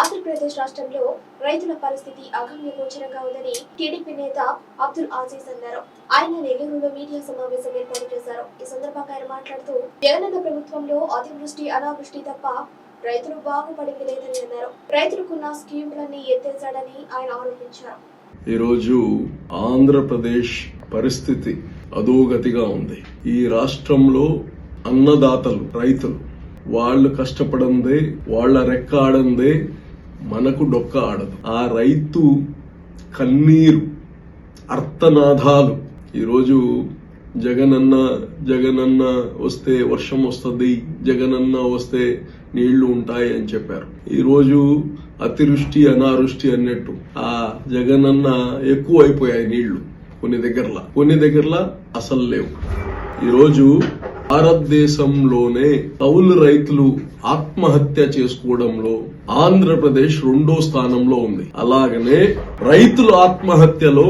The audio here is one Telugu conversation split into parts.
ఆంధ్రప్రదేశ్ రాష్ట్రంలో రైతుల పరిస్థితి అగమ్య గోచరంగా ఉందని టీడీపీ నేత అబ్దుల్ ఆజీజ్ అన్నారు. ఆయన నెల్లూరులో మీడియా సమావేశం ఏర్పాటు చేశారు. ఈ సందర్భంగా ఆయన మాట్లాడుతూ జగనన్న ప్రభుత్వంలో అతివృష్టి అనావృష్టి తప్ప రైతులు బాగుపడింది లేదని అన్నారు. రైతులకున్న స్కీములన్నీ ఎత్తేశాడని ఆయన ఆరోపించారు. ఈరోజు ఆంధ్రప్రదేశ్ పరిస్థితి అధోగతిగా ఉంది. ఈ రాష్ట్రంలో అన్నదాతలు రైతులు వాళ్ళు కష్టపడందే వాళ్ళ రెక్క ఆడందే మనకు డొక్క ఆడదు. ఆ రైతు కన్నీరు అర్థనాదాలు ఈరోజు జగనన్న జగనన్న వస్తే వర్షం వస్తుంది జగనన్న వస్తే నీళ్ళు ఉంటాయి అని చెప్పారు. ఈరోజు అతివృష్టి అనావృష్టి అన్నట్టు ఆ జగనన్న ఎక్కువ అయిపోయాయి నీళ్ళు కొన్ని దగ్గరలా. కొన్ని దగ్గరలా అసలు లేవు. ఈరోజు భారతదేశంలోనే కౌలు రైతులు ఆత్మహత్య చేసుకోవడంలో ఆంధ్రప్రదేశ్ రెండో స్థానంలో ఉంది. అలాగనే రైతుల ఆత్మహత్యలో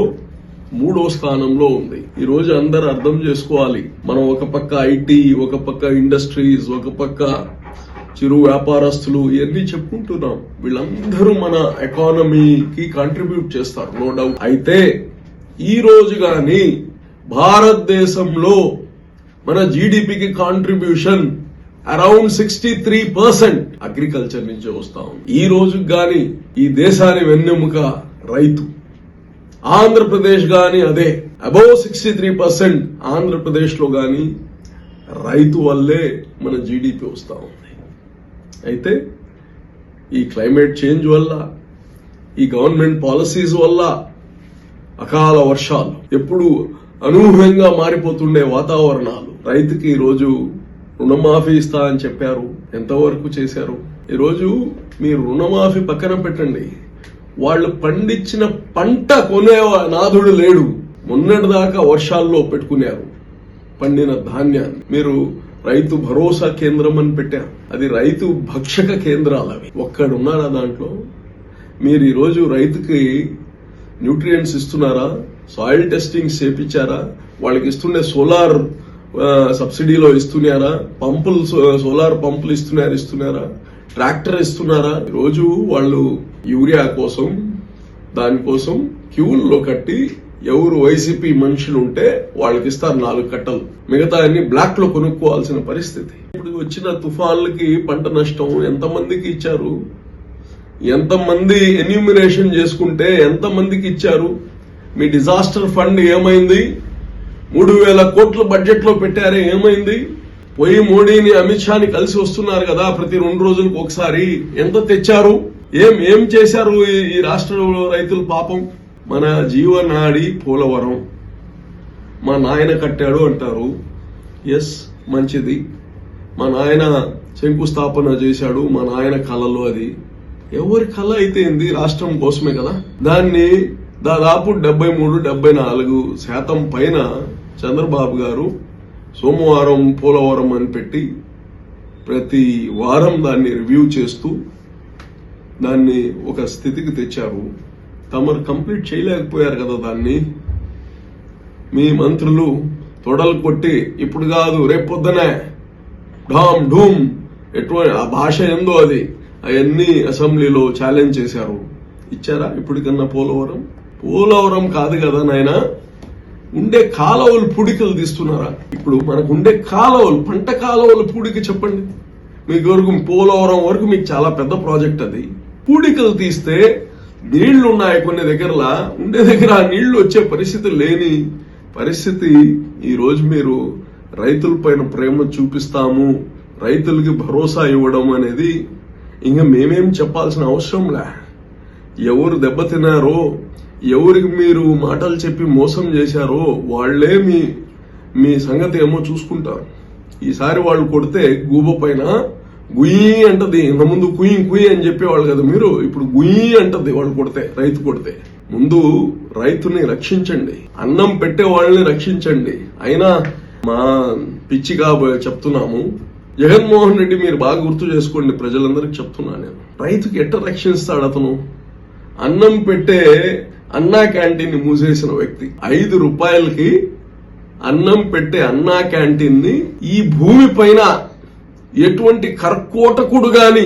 మూడో స్థానంలో ఉంది. ఈ రోజు అందరు అర్థం చేసుకోవాలి. మనం ఒక పక్క ఐటీ ఒక పక్క ఇండస్ట్రీస్ ఒక పక్క చిరు వ్యాపారస్తులు ఇవన్నీ చెప్పుకుంటున్నాం. వీళ్ళందరూ మన ఎకానమీకి కాంట్రిబ్యూట్ చేస్తారు నో డౌట్. అయితే ఈ రోజు గాని భారతదేశంలో మన జీడిపికి contribution around sixty three percent agriculture నుంచి వస్తా ఉంది. ఈ రోజు గాని ఈ దేశాన్ని వెన్నెముక రైతు. ఆంధ్రప్రదేశ్ గాని అదే అబౌవ్ సిక్స్టీ త్రీ పర్సెంట్ ఆంధ్రప్రదేశ్లో గాని రైతు వల్లే మన జీడిపి వస్తా ఉంది. అయితే ఈ క్లైమేట్ చేంజ్ వల్ల ఈ గవర్నమెంట్ పాలసీస్ వల్ల అకాల వర్షాలు ఎప్పుడు అనూహ్యంగా మారిపోతుండే వాతావరణాలు. రైతుకి ఈరోజు రుణమాఫీ ఇస్తా అని చెప్పారు. ఎంతవరకు చేశారు? ఈరోజు మీ మీరు రుణమాఫీ పక్కన పెట్టండి. వాళ్ళు పండించిన పంట కొనే నాథుడు లేడు. మొన్నటిదాకా వర్షాల్లో పెట్టుకున్నారు. పండిన ధాన్యాన్ని. మీరు రైతు భరోసా కేంద్రం అని పెట్టారు. అది రైతు భక్షక కేంద్రాలు అవి. ఒక్కడున్నారా దాంట్లో? మీరు ఈరోజు రైతుకి న్యూట్రియంట్స్ ఇస్తున్నారా? సాయిల్ టెస్టింగ్ చేపించారా? వాళ్ళకి ఇస్తుండే సోలార్ సబ్సిడీలో ఇస్తున్నారా? పంపులు సోలార్ పంపులు ఇస్తున్నారు ఇస్తున్నారా? ట్రాక్టర్ ఇస్తున్నారా? రోజు వాళ్ళు యూరియా కోసం దానికోసం క్యూల్లో కట్టి ఎవరు వైసీపీ మనుషులు ఉంటే వాళ్ళకి ఇస్తారు నాలుగు కట్టలు. మిగతా అన్ని బ్లాక్లో కొనుక్కోవాల్సిన పరిస్థితి. ఇప్పుడు వచ్చిన తుఫాన్లకి పంట నష్టం ఎంతమందికి ఇచ్చారు? ఎంతమంది ఎన్యూమినేషన్ చేసుకుంటే ఎంతమందికి ఇచ్చారు? మీ డిజాస్టర్ ఫండ్ ఏమైంది? మూడు వేల కోట్ల బడ్జెట్లో పెట్టారే ఏమైంది? పోయి మోడీని అమిత్ షాని కలిసి వస్తున్నారు కదా ప్రతి రెండు రోజులకు ఒకసారి. ఎంత తెచ్చారు? ఏం ఏం చేశారు ఈ- ఈ రాష్ట్రంలో రైతులు పాపం? మన జీవనాడి పోలవరం. మా నాయన కట్టాడు అంటారు. ఎస్ మంచిది. మా నాయన శంకుస్థాపన చేశాడు మా నాయన కళలో అది. ఎవరి కళ అయితే ఏంది? రాష్ట్రం కోసమే కదా. దాన్ని దాదాపు డెబ్బై మూడు డెబ్బై నాలుగు శాతం పైన చంద్రబాబు గారు సోమవారం పోలవరం అని పెట్టి ప్రతి వారం దాన్ని రివ్యూ చేస్తూ దాన్ని ఒక స్థితికి తెచ్చారు. తమరు కంప్లీట్ చేయలేకపోయారు కదా దాన్ని. మీ మంత్రులు తొడలు కొట్టి ఇప్పుడు కాదు రేపు పొద్దునే ఢామ్ ఢూమ్ ఎటువంటి ఆ భాష ఏందో అది. అవన్నీ అసెంబ్లీలో ఛాలెంజ్ చేశారు. ఇచ్చారా ఇప్పటికన్నా పోలవరం? పోలవరం కాదు కదా నాయనా? ఉండే కాలువలు పుడికలు తీస్తున్నారా? ఇప్పుడు మనకు ఉండే కాలువలు పంట కాలువలు పూడిక చెప్పండి. మీకు వరకు పోలవరం వరకు మీకు చాలా పెద్ద ప్రాజెక్ట్ అది. పూడికలు తీస్తే నీళ్ళు ఉన్నాయి కొన్ని దగ్గరలా. ఉండే దగ్గర ఆ నీళ్ళు వచ్చే పరిస్థితి లేని పరిస్థితి. ఈ రోజు మీరు రైతుల పైన ప్రేమ చూపిస్తాము రైతులకి భరోసా ఇవ్వడం అనేది ఇంకా మేమేం చెప్పాల్సిన అవసరం లే. ఎవరు దెబ్బతిన్నారో ఎవరికి మీరు మాటలు చెప్పి మోసం చేశారో వాళ్ళే మీ మీ సంగతి ఏమో చూసుకుంటారు. ఈసారి వాళ్ళు కొడితే గూబ పైన గుయ్యి అంటది ఇంత ముందు కుయ్యి కుయ్యి అని చెప్పేవాళ్ళు కదా మీరు ఇప్పుడు గుయ్యి అంటది వాళ్ళు కొడితే రైతు కొడితే. ముందు రైతుని రక్షించండి అన్నం పెట్టే వాళ్ళని రక్షించండి. అయినా మా పిచ్చిగా చెప్తున్నాము జగన్మోహన్ రెడ్డి మీరు బాగా గుర్తు చేసుకోండి ప్రజలందరికీ చెప్తున్నా నేను. రైతుకి ఎట్ట రక్షిస్తాడు అతను? అన్నం పెట్టే అన్నా క్యాంటీన్ని మూసేసిన వ్యక్తి. ఐదు రూపాయలకి అన్నం పెట్టే అన్నా క్యాంటీన్ని ఈ భూమి పైన ఎటువంటి కర్కోటకుడు గాని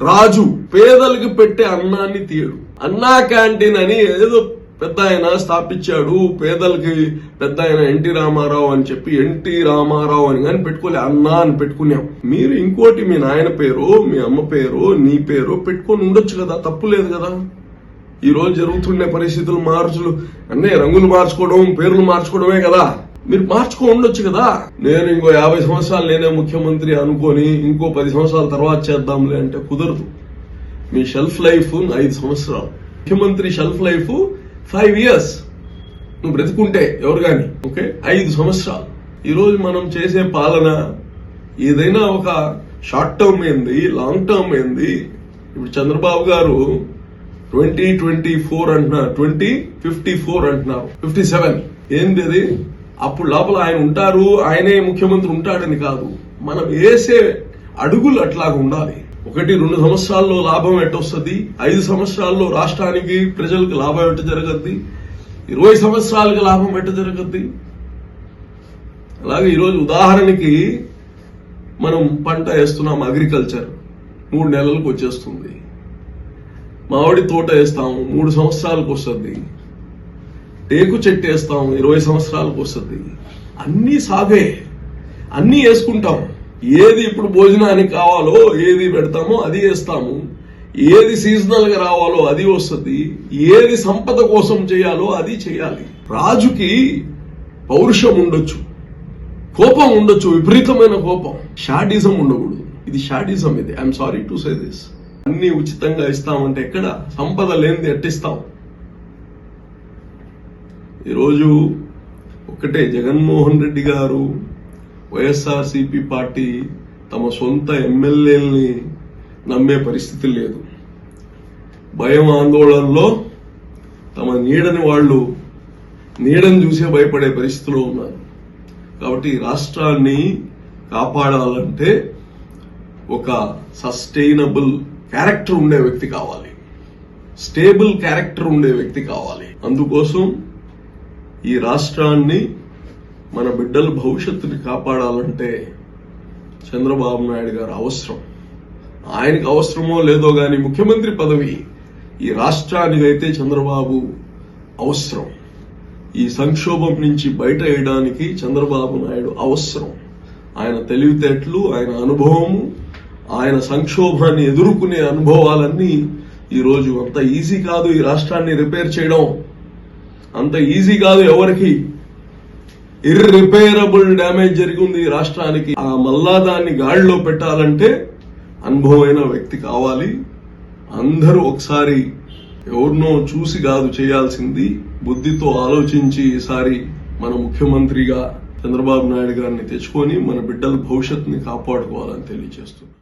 రాజు పేదలకు పెట్టే అన్నాన్ని తీయడు. అన్నా క్యాంటీన్ అని ఏదో పెద్ద ఆయన స్థాపించాడు. పేదలకి పెద్ద ఆయన ఎన్టీ రామారావు అని చెప్పి ఎన్టీ రామారావు అని కానీ పెట్టుకోలే అన్నా అని పెట్టుకున్నాం. మీరు ఇంకోటి మీ నాయన పేరు మీ అమ్మ పేరు నీ పేరు పెట్టుకొని ఉండొచ్చు కదా తప్పు లేదు కదా? ఈ రోజు జరుగుతుండే పరిస్థితులు మార్చులు అన్నీ రంగులు మార్చుకోవడం పేర్లు మార్చుకోవడమే కదా. మీరు మార్చుకో ఉండొచ్చు కదా. నేను ఇంకో యాభై సంవత్సరాలు నేనే ముఖ్యమంత్రి అనుకొని ఇంకో పది సంవత్సరాల తర్వాత చేద్దాంలే అంటే కుదరదు. మీ షెల్ఫ్ లైఫ్ ఐదు సంవత్సరాలు. ముఖ్యమంత్రి షెల్ఫ్ లైఫ్ ఫైవ్ ఇయర్స్. నువ్వు బ్రతుకుంటే ఎవరు కానీ ఓకే? ఐదు సంవత్సరాలు. ఈరోజు మనం చేసే పాలన ఏదైనా ఒక షార్ట్ టర్మ్ ఏంది లాంగ్ టర్మ్ ఏంది? ఇప్పుడు Chandrababu garu twenty twenty four అంటున్నారు. ట్వంటీ ఫిఫ్టీ ఫోర్ అంటున్నారు. Fifty seven. ఏంది అది? అప్పుడు లోపల ఆయన ఉంటారు ఆయనే ముఖ్యమంత్రి ఉంటాడని కాదు. మనం వేసే అడుగులు అట్లాగా ఉండాలి. ఒకటి రెండు సంవత్సరాల్లో లాభం ఎట్టొస్తుంది ఐదు సంవత్సరాల్లో రాష్ట్రానికి ప్రజలకు లాభం ఎట్ట జరగద్ది ఇరవై సంవత్సరాలకు లాభం ఎట్ట జరగద్ది? అలాగే ఈరోజు ఉదాహరణకి మనం పంట వేస్తున్నాం అగ్రికల్చర్. మూడు నెలలకు వచ్చేస్తుంది. మామిడి తోట వేస్తాము మూడు సంవత్సరాలకు వస్తుంది. టేకు చెట్టు వేస్తాము ఇరవై సంవత్సరాలకు వస్తుంది. అన్నీ సాగే అన్నీ వేసుకుంటాం. ఏది ఇప్పుడు భోజనానికి కావాలో ఏది పెడతామో అది వేస్తాము. ఏది సీజనల్గా రావాలో అది వస్తుంది. ఏది సంపద కోసం చేయాలో అది చేయాలి. రాజుకి పౌరుషం ఉండొచ్చు. కోపం ఉండొచ్చు. విపరీతమైన కోపం. షాడిజం ఉండకూడదు. ఇది షాడిజం ఇది. I'm sorry to say this అన్ని ఉచితంగా ఇస్తామంటే ఎక్కడ సంపద లేనిది ఎట్టిస్తాం ఈరోజు ఒకటే జగన్మోహన్ రెడ్డి గారు వైఎస్ఆర్సిపి పార్టీ తమ సొంత ఎమ్మెల్యేలని నమ్మే పరిస్థితి లేదు. భయం ఆందోళనలో తమ నీడని వాళ్ళు నీడని చూసే భయపడే పరిస్థితిలో ఉన్నారు. కాబట్టి రాష్ట్రాన్ని కాపాడాలంటే ఒక సస్టైనబుల్ క్యారెక్టర్ ఉండే వ్యక్తి కావాలి. స్టేబుల్ క్యారెక్టర్ ఉండే వ్యక్తి కావాలి. అందుకోసం ఈ రాష్ట్రాన్ని మన బిడ్డల భవిష్యత్తుని కాపాడాలంటే చంద్రబాబు నాయుడు గారు అవసరం. ఆయనకు అవసరమో లేదో గాని ముఖ్యమంత్రి పదవి ఈ రాష్ట్రానికైతే చంద్రబాబు అవసరం. ఈ సంక్షోభం నుంచి బయట వేయడానికి చంద్రబాబు నాయుడు అవసరం. ఆయన తెలివితేటలు ఆయన అనుభవము ఆయన సంక్షోభాన్ని ఎదుర్కొనే అనుభవాలన్నీ ఈరోజు అంత ఈజీ కాదు ఈ రాష్ట్రాన్ని రిపేర్ చేయడం. అంత ఈజీ కాదు ఎవరికి. ఇర్రిపేరబుల్ డ్యామేజ్ జరిగింది ఈ రాష్ట్రానికి. ఆ మళ్ళా దాన్ని గాడిలో పెట్టాలంటే అనుభవమైన వ్యక్తి కావాలి. అందరూ ఒకసారి ఎవరినో చూసి కాదు చేయాల్సింది. బుద్ధితో ఆలోచించి ఈసారి మన ముఖ్యమంత్రిగా చంద్రబాబు నాయుడు గారిని తెచ్చుకొని మన బిడ్డల భవిష్యత్తుని కాపాడుకోవాలని తెలియజేస్తున్నాం.